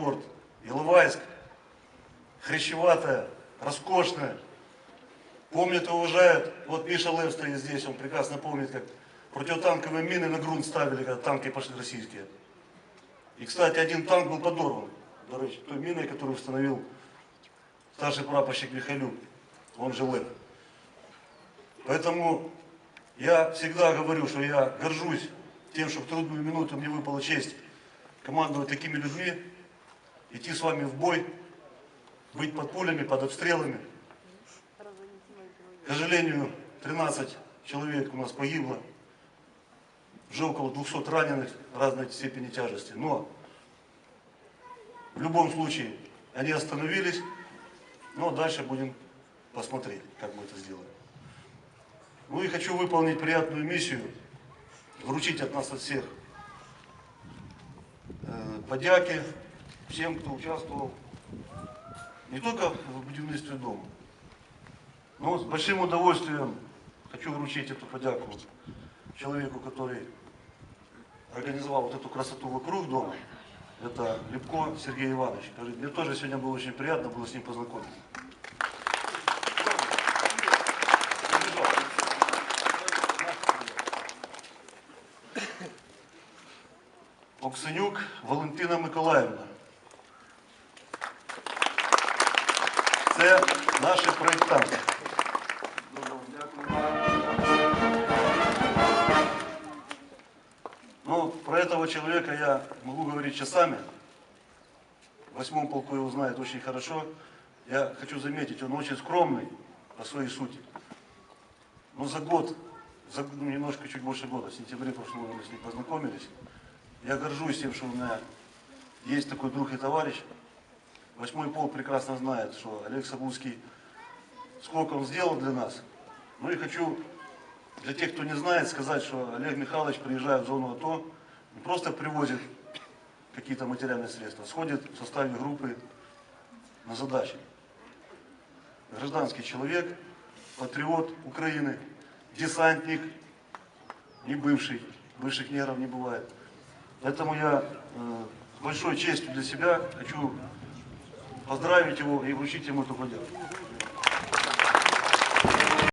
Порт, Иловайск, хрящеватая, роскошная. Помнят и уважают. Вот Миша Лев стоит здесь, он прекрасно помнит, как противотанковые мины на грунт ставили, когда танки пошли российские. И, кстати, один танк был подорван, до речі, той миной, которую установил старший прапорщик Михайлюк, он же Лев. Поэтому я всегда говорю, что я горжусь тем, что в трудную минуту мне выпала честь командовать такими людьми, идти с вами в бой, быть под пулями, под обстрелами. К сожалению, 13 человек у нас погибло, уже около 200 раненых разной степени тяжести. Но в любом случае они остановились, но дальше будем посмотреть, как мы это сделаем. Ну и хочу выполнить приятную миссию, вручить от нас от всех э, подяки всем, кто участвовал не только в будівництві дома, но с большим удовольствием хочу вручить эту подяку человеку, который организовал вот эту красоту вокруг дома. Это Лепко Сергей Иванович. Говорит, мне тоже сегодня было очень приятно было с ним познакомиться. Оксенюк Валентина Миколаївна. Це наші проєктанти. Ну, про этого человека я могу говорить часами. В восьмом полку его знает очень хорошо. Я хочу заметить, он очень скромный по своей сути. Но за год, за ну, немножко чуть больше года, в сентябре прошлого мы с ним познакомились. Я горжусь тем, что у меня есть такой друг и товарищ. Восьмой полк прекрасно знает, что Олег Сабурский, сколько он сделал для нас. Ну и хочу для тех, кто не знает, сказать, что Олег Михайлович, приезжая в зону АТО, не просто привозит какие-то материальные средства, сходит в составе группы на задачи. Гражданский человек, патриот Украины, десантник, не бывший, бывших негров не бывает. Поэтому я э, с большой честью для себя хочу поздравить его и вручить ему эту поддержку.